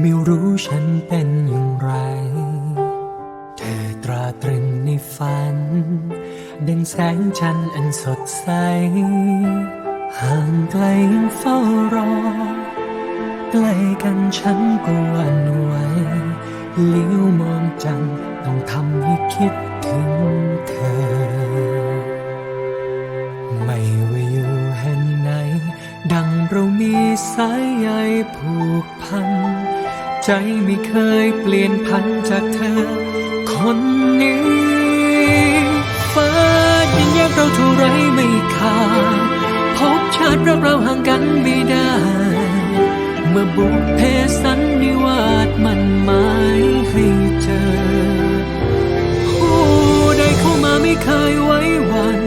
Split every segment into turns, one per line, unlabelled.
ไม่รู้ฉันเป็นอย่างไร เธอตราตรึงในฝัน ดังแสงจันทร์อันสดใส ห่างไกลยังเฝ้ารอ ใกล้กันฉันก็วันไหวเลี้ยวมองจันทร์ต้องทำให้คิดถึงเธอ ไม่ว่าอยู่แห่งไหน ดังเรามีสายใยผูกพัน ใจไม่เคยเปลี่ยนพันจากเธอ คนนี้ฟ้าดินแยกเราเท่าไรไม่ขาดพบชาติรักเราห่างกันไม่ได้ เมื่อบุพเพสันนิวาสมันหมายให้เจอ ผู้ใดเข้ามาไม่เคยไว้วัน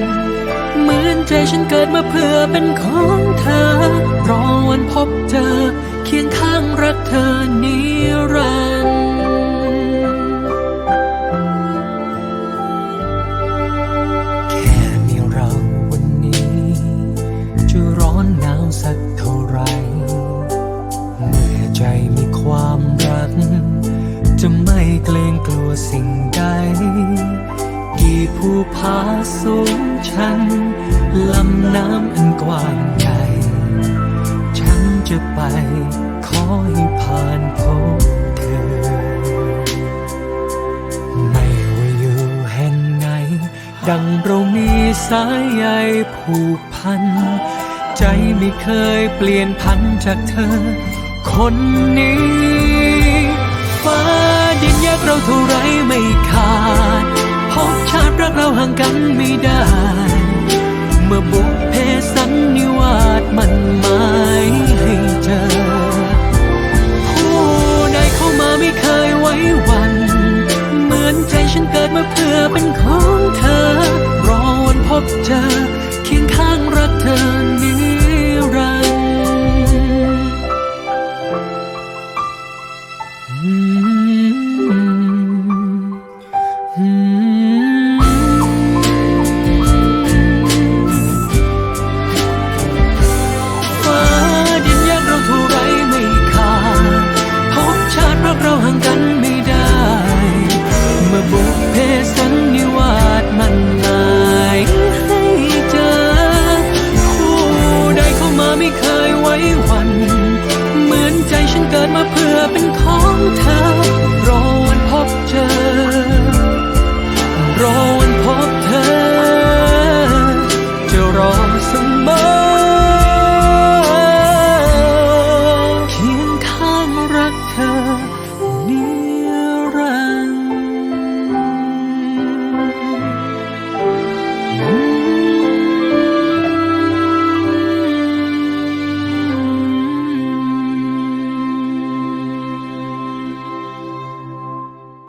เหมือนใจฉันเกิดมาเพื่อเป็นของเธอ รอวันพบเจอ คียงข้างรักเธอนิรันดร์แค่มีเราวันนี้ จะร้อนหนาวสักเท่าไร เมื่อใจมีความรัก จะไม่เกรงกลัวสิ่งใด กี่ภูผาสูงชันลำน้ำ ไป ขอให้ผ่านพบเธอ ไม่ว่าอยู่แห่งไหน ดังเรามีสายใยผูกพัน ใจไม่เคยเปลี่ยนพันจากเธอ คนนี้ ฟ้าดินแยกเราเท่าไรไม่ขาด พบชาติรักเราห่างกันไม่ได้เมื่อบุพเพสันนิวาสมันหมาย my proof.